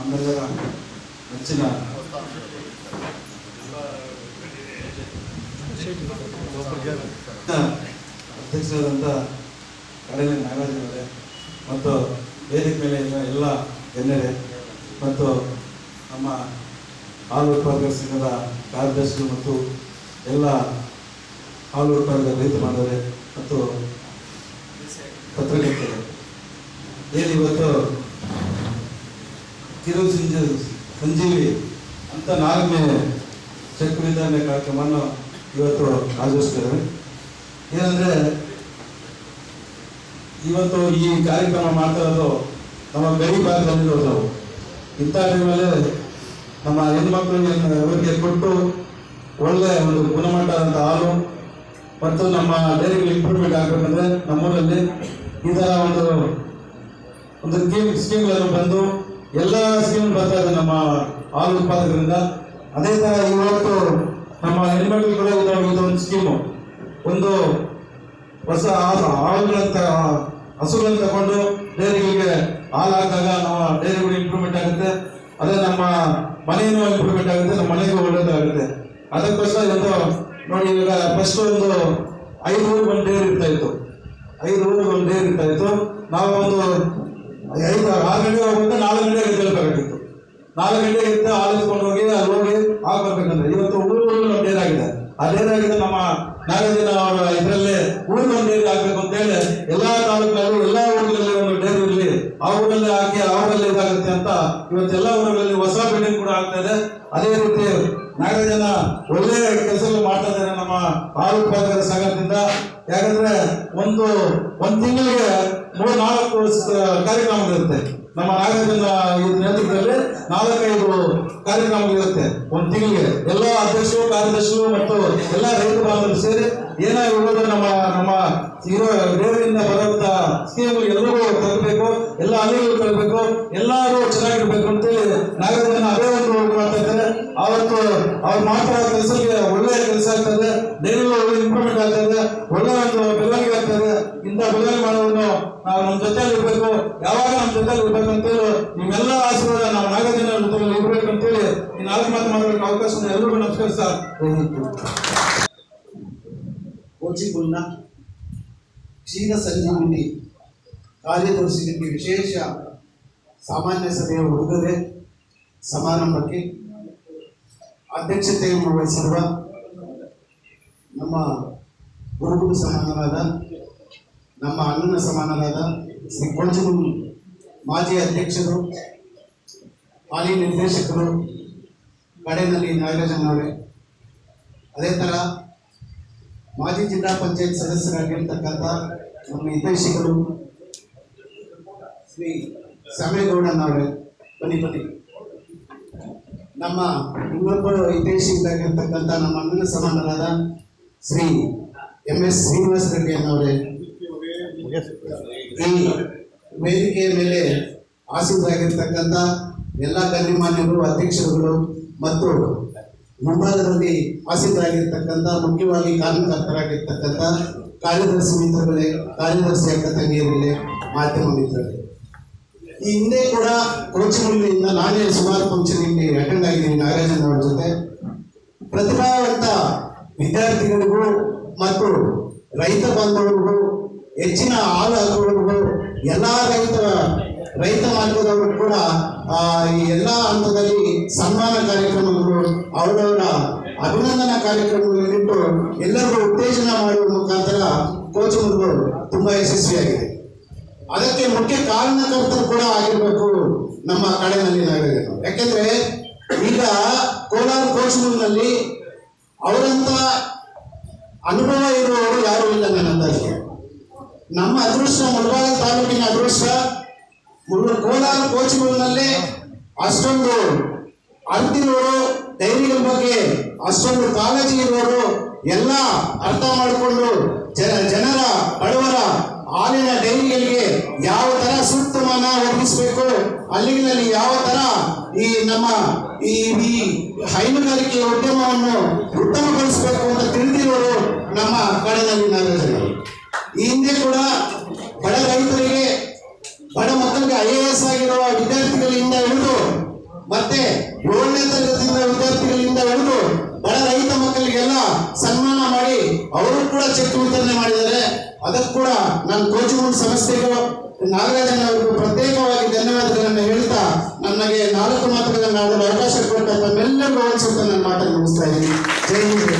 ನಮ್ಮೆಲ್ಲರ ನೆಚ್ಚಿನ ಅಧ್ಯಕ್ಷರಾದಂಥ ಕಡಲೆ ನಾಗರಾಜನವರೇ ಮತ್ತು ವೇದಿಕೆ ಮೇಲೆ ಎಲ್ಲ ಗಣ್ಯರೇ ಮತ್ತು ನಮ್ಮ ಹಾಲು ಉತ್ಪಾದಕರ ಸಂಘದ ಕಾರ್ಯದರ್ಶಿಗಳು ಮತ್ತು ಎಲ್ಲ ಹಾಲು ಉತ್ಪಾದಕ ರೈತ ಮಾಡಿದರೆ ಮತ್ತು ಪತ್ರಕರ್ತರು ಏನಿವತ್ತು ಕಿರು ಸಂಜ ಸಂಜೀವಿ ಅಂತ ನಾಲ್ಕನೇ ಚೆಕ್ ವಿತರಣೆ ಕಾರ್ಯಕ್ರಮವನ್ನು ಇವತ್ತು ಆಚರಿಸ್ತೇವೆ ಏನಂದರೆ, ಇವತ್ತು ಈ ಕಾರ್ಯಕ್ರಮ ಮಾಡ್ತಾ ಇರೋದು ನಮ್ಮ ಗಡಿ ಭಾಗದಲ್ಲಿರೋದು ನಾವು. ಇಂಥ ಟೈಮಲ್ಲಿ ನಮ್ಮ ಹೆಣ್ಮಕ್ಳಿಗೆ ಅವರಿಗೆ ಕೊಟ್ಟು ಒಳ್ಳೆಯ ಒಂದು ಗುಣಮಟ್ಟದಂಥ ಹಾಲು ಮತ್ತು ನಮ್ಮ ಡೈರಿಗೆ ಇಂಪ್ರೂವ್ಮೆಂಟ್ ಆಗಬೇಕಂದ್ರೆ ನಮ್ಮೂರಲ್ಲಿ ಈ ಥರ ಒಂದು ಒಂದು ಸ್ಕೀಮ್ ಸ್ಕೀಮ್ಗಳನ್ನು ಬಂದು ಎಲ್ಲ ಸ್ಕೀಮ್ ಬರ್ತಾ ಇದೆ ನಮ್ಮ ಹಾಲು ಉತ್ಪಾದಕರಿಂದ. ಅದೇ ತರ ಇವತ್ತು ನಮ್ಮ ಹೆಣ್ಮಕ್ಳು ಕೂಡ ಒಂದು ಸ್ಕೀಮು ಒಂದು ಹೊಸ ಹಾಲು, ಹಾಲುಗಳಂತ, ಹಸುಗಳನ್ನು ತಗೊಂಡು ಡೈರಿಗಳಿಗೆ ಹಾಲು ನಮ್ಮ ಡೈರಿಗಳು ಇಂಪ್ರೂವ್ಮೆಂಟ್ ಆಗುತ್ತೆ. ಅದೇ ನಮ್ಮ ಮನೆಯೂ ಇಂಪ್ರೂವ್ಮೆಂಟ್ ಆಗುತ್ತೆ. ನಮ್ಮ ಮನೆಗೂ ಒಳ್ಳೇದಾಗುತ್ತೆ. ಅದಕ್ಕೋಸ್ಕರ ಇವತ್ತು ನೋಡಿ ಇವಾಗ ಫಸ್ಟ್ ಒಂದು ಐದು ಊರಿಗೆ ಒಂದು ಡೇರ್ ಇರ್ತಾ ಇತ್ತು. ಐದು ಒಂದು ಡೇರ್ ಇರ್ತಾ ಇತ್ತು. ನಾವು ಒಂದು ಐದು ಆರು ಹೋಗುವಂತ ನಾಲ್ಕು ಗಂಟೆಗೆ ಎದ್ದೇಳ್ಬೇಕಾಗಿತ್ತು ನಾಲ್ಕು ಗಂಟೆಗೆ ಎದ್ದು ಹಾಲು ಎತ್ಕೊಂಡು ಹೋಗಿ ಅಲ್ಲಿ ಹೋಗಿ ಹಾಕ್ಬೇಕಂದ್ರೆ ಇವತ್ತು ಊರು ಊರು ಅದೇನಾಗಿದೆ ನಮ್ಮ ನಾಗದಿನ ಅವರ ಇದರಲ್ಲಿ ಒಂದು ಡೇರಿ ಅಂತ ಹೇಳಿ, ಎಲ್ಲಾ ತಾಲೂಕಿನಲ್ಲಿ ಎಲ್ಲಾ ಊರುಗಳಲ್ಲಿ ಒಂದು ಡೇರಿ ಇರಲಿ, ಆ ಊರಲ್ಲಿ ಹಾಕಿ, ಆ ಊರಲ್ಲಿ ಇದಾಗುತ್ತೆ ಅಂತ ಇವತ್ತು ಎಲ್ಲ ಊರುಗಳಲ್ಲಿ ಹೊಸ ಬಿಲ್ಡಿಂಗ್ ಕೂಡ ಆಗ್ತಾ ಇದೆ. ಅದೇ ರೀತಿ ನಾಗರಾಜನ ಒಳ್ಳೆ ಕೆಲಸ ಮಾಡ್ತಾ ಇದ್ದಾರೆ ನಮ್ಮ ಹಾಲು ಸಂಘದಿಂದ. ಯಾಕಂದ್ರೆ ಒಂದು, ಒಂದ್ ತಿಂಗಳಿಗೆ ಮೂರ್ ನಾಲ್ಕು ಕಾರ್ಯಕ್ರಮಗಳಿರುತ್ತೆ ನಮ್ಮ ನಾಗರಾಜನ ಈ ನೇತೃತ್ವದಲ್ಲಿ ನಾಲ್ಕೈದು ಕಾರ್ಯಕ್ರಮಗಳಿರುತ್ತೆ ಒಂದ್ ತಿಂಗಳಿಗೆ. ಎಲ್ಲ ಅಧ್ಯಕ್ಷರು, ಕಾರ್ಯದರ್ಶಿಗಳು ಮತ್ತು ಎಲ್ಲ ರೈತ ಬಾಂಧವರು ಸೇರಿ ಏನಾಗಿರ್ಬೋದು ನಮ್ಮ ನಮ್ಮ ಇರೋ ಡೇರಿಯಿಂದ ಬರುವಂತ ಸ್ಕೀಮ್ ಎಲ್ಲರಿಗೂ ತಲುಪಬೇಕು. ಎಲ್ಲ ಅಲ್ಲಿಗಳು ತಲುಪಬೇಕು. ಎಲ್ಲರೂ ಚೆನ್ನಾಗಿರ್ಬೇಕು ಅಂತೇಳಿ ನಾಗರಾಜನ ಅದೇ ಒಂದು ಮಾಡ್ತಾ ಇದ್ದಾರೆ ಅವತ್ತು ಅವ್ರು ಇರೋ ಕೆಲಸಕ್ಕೆ ಆಗ್ತದೆ ಡೈಲಿ ಒಳ್ಳೆ ಇಂಪ್ರೂವ್ಮೆಂಟ್ ಆಗ್ತದೆ, ಒಳ್ಳೆ ಒಂದು ಬೆಳವಣಿಗೆ ಆಗ್ತದೆ. ಇಂಥ ಬೆಳವಣಿಗೆ ಮಾಡೋದನ್ನು ನಾವು ನಮ್ಮ ಜೊತೆಯಲ್ಲಿ ಇರಬೇಕು. ಯಾವಾಗ ನಮ್ಮ ಜೊತೆಯಲ್ಲಿ ಇರಬೇಕು ಅಂತೇಳಿ ನಿಮ್ಮೆಲ್ಲ ಆಶೀರ್ವಾದ ನಾವು ನಾಗಜನ ಜೊತೆಯಲ್ಲಿ ಇರಬೇಕು ಅಂತೇಳಿ ಈ ನಾಲ್ಕು ಮಾತು ಮಾಡಬೇಕು ಅವಕಾಶ ಎಲ್ಲರೂ ಎಲ್ರಿಗೂ ನಮಸ್ಕಾರ ಸರ್. ಕೋಚಿಗುಳ್ನ ಕ್ಷೀರ ಸಂಜೀವಿನಿ ಕಾರ್ಯದರ್ಶಿಗಳಿಗೆ ವಿಶೇಷ ಸಾಮಾನ್ಯ ಸಭೆಯ ಉಡುಗೊರೆ ಸಮಾರಂಭಕ್ಕೆ ಅಧ್ಯಕ್ಷತೆಯನ್ನು ವಹಿಸಿರುವ ನಮ್ಮ ಗುರುಗುರು ಸಮಾನರಾದ, ನಮ್ಮ ಅಣ್ಣನ ಸಮಾನರಾದ ಶ್ರೀ ಕೋಚಿಗುಲ್ ಮಾಜಿ ಅಧ್ಯಕ್ಷರು, ಹಾಲಿ ನಿರ್ದೇಶಕರು ಕಡೆನಲ್ಲಿ ನಾಗರಾಜನವರೇ ಅದೇ ಥರ ಮಾಜಿ ಜಿಲ್ಲಾ ಪಂಚಾಯತ್ ಸದಸ್ಯರಾಗಿರ್ತಕ್ಕಂಥ ನಮ್ಮ ಹಿತೈಷಿಗಳು ಶ್ರೀ ಸಮೇಗೌಡನವರೆ ಬನ್ನಿ ಬನ್ನಿ. ನಮ್ಮ ಇನ್ನೊಬ್ಬರು ಹಿತೈಷಿಗಳಾಗಿರ್ತಕ್ಕಂಥ ನಮ್ಮ ಅಣ್ಣನ ಸಮಾನರಾದ ಶ್ರೀ ಎಂ ಎಸ್ ಶ್ರೀನಿವಾಸ ರೆಡ್ಡಿ ಅನ್ನೋರೇ. ಈ ವೇದಿಕೆಯ ಮೇಲೆ ಆಸೀನರಾಗಿರ್ತಕ್ಕಂಥ ಎಲ್ಲ ಗಣ್ಯಮಾನ್ಯರು ಅಧ್ಯಕ್ಷರುಗಳು ಮತ್ತು ಮುಂಭಾಗದಲ್ಲಿ ಆಸೀನರಾಗಿರ್ತಕ್ಕಂಥ ಮುಖ್ಯವಾಗಿ ಕಾರ್ಯಕರ್ತರಾಗಿರ್ತಕ್ಕಂಥ ಕಾರ್ಯದರ್ಶಿ ಮಿತ್ರಗಳೇ, ಕಾರ್ಯದರ್ಶಿ ಅಕ್ಕ ತಂಗಿಯರಿಗೆ ಮಾಧ್ಯಮ ಮಿತ್ರರೇ. ಈ ಹಿಂದೆ ಕೂಡ ಕೋಚಿಂಗ್ನಿಂದ ನಾನೇ ಸುಮಾರು ಫಂಕ್ಷನ್ ಇಲ್ಲಿ ಅಟೆಂಡ್ ಆಗಿದ್ದೀನಿ ನಾಗರಾಜನ್ ಅವರ ಜೊತೆ. ಪ್ರತಿಭಾವಂತ ವಿದ್ಯಾರ್ಥಿಗಳಿಗೂ ಮತ್ತು ರೈತ ಬಾಂಧವರಿಗೂ ಹೆಚ್ಚಿನ ಹಾಲು ಹಾಕುವವರಿಗೂ ಎಲ್ಲ ರೈತ ರೈತ ಮಾರ್ಗದವರು ಕೂಡ ಈ ಎಲ್ಲ ಹಂತದಲ್ಲಿ ಸನ್ಮಾನ ಕಾರ್ಯಕ್ರಮಗಳು ಅವರವರ ಅಭಿನಂದನಾ ಕಾರ್ಯಕ್ರಮಗಳನ್ನಿಟ್ಟು ಎಲ್ಲರಿಗೂ ಉತ್ತೇಜನ ಮಾಡುವ ಮುಖಾಂತರ ಕೋಚಿಂಗ್ಗಳು ತುಂಬಾ ಯಶಸ್ವಿಯಾಗಿದೆ. ಅದಕ್ಕೆ ಮುಖ್ಯ ಕಾರಣಕರ್ತರು ಕೂಡ ಆಗಿರ್ಬೇಕು ನಮ್ಮ ಕಡೆನಲ್ಲಿ ನಾಗರಿಕರು. ಯಾಕೆಂದ್ರೆ ಈಗ ಕೋಲಾರ ಕೋಚಿಂಗ್ನಲ್ಲಿ ಅವರಂತ ಅನುಭವ ಇರುವವರು ಯಾರು ಇಲ್ಲ ನನ್ನ ಅಂದಾಜಿಗೆ ನಮ್ಮ ಅದೃಷ್ಟ ಮುಳಬಾಗ ತಾಲೂಕಿನ ಅದೃಷ್ಟ ಕೋಲಾರ ಕೋಚಿಗೂರಿನಲ್ಲಿ ಅಷ್ಟೊಂದು ಅರ್ತಿರೋರು ಡೈರಿಗಳ ಬಗ್ಗೆ ಅಷ್ಟೊಂದು ಕಾಳಜಿ ಇರುವವರು, ಎಲ್ಲ ಅರ್ಥ ಮಾಡಿಕೊಂಡು ಜನ, ಜನರ ಬಡವರ ಹಾಲಿನ ಡೈರಿಗಳಿಗೆ ಯಾವ ತರ ಸೂಕ್ತಮಾನ ಒದಗಿಸಬೇಕು ಅಲ್ಲಿನಲ್ಲಿ ಯಾವ ತರ ಈ ನಮ್ಮ ಈ ಹೈನುಗಾರಿಕೆ ಉದ್ಯಮವನ್ನು ಉತ್ತಮಗೊಳಿಸಬೇಕು ಅಂತ ತಿಳಿದಿರೋರು ನಮ್ಮ ಕಡೆಯಲ್ಲಿ ನಾವೇ ಈ ಹಿಂದೆ ಕೂಡ ಬಡ ರೈತರಿಗೆ, ಬಡ ಮಕ್ಕಳಿಗೆ ಐ ಎ ಎಸ್ ಆಗಿರುವ ವಿದ್ಯಾರ್ಥಿಗಳಿಂದ ಹಿಡಿದು, ಮತ್ತೆ ಏಳನೇ ತರಗತಿಯಿಂದ ವಿದ್ಯಾರ್ಥಿಗಳಿಂದ ಹಿಡಿದು ಬಡ ರೈತ ಮಕ್ಕಳಿಗೆಲ್ಲ ಸನ್ಮಾನ ಮಾಡಿ ಅವರು ಕೂಡ ಚೆಕ್ ವಿತರಣೆ ಮಾಡಿದ್ದಾರೆ. ಅದಕ್ಕೂ ಕೂಡ ನನ್ನ ಕೋಚಿಂಗ್ ಸಂಸ್ಥೆಗೂ ನಾಗರಾಜನ್ ಅವರಿಗೂ ಪ್ರತ್ಯೇಕವಾಗಿ ಧನ್ಯವಾದಗಳನ್ನು ಹೇಳಿ ನನಗೆ ನಾಲ್ಕು ಮಾತುಗಳನ್ನು ಆಡಲು ಅವಕಾಶ ಕೊಟ್ಟ ತಮ್ಮೆಲ್ಲರಿಗೂ ಒಂದು ನನ್ನ ಮಾತನ್ನು ಮುಗಿಸ್ತಾ ಇದ್ದೀನಿ. ಜೈ ಹಿಂದ್.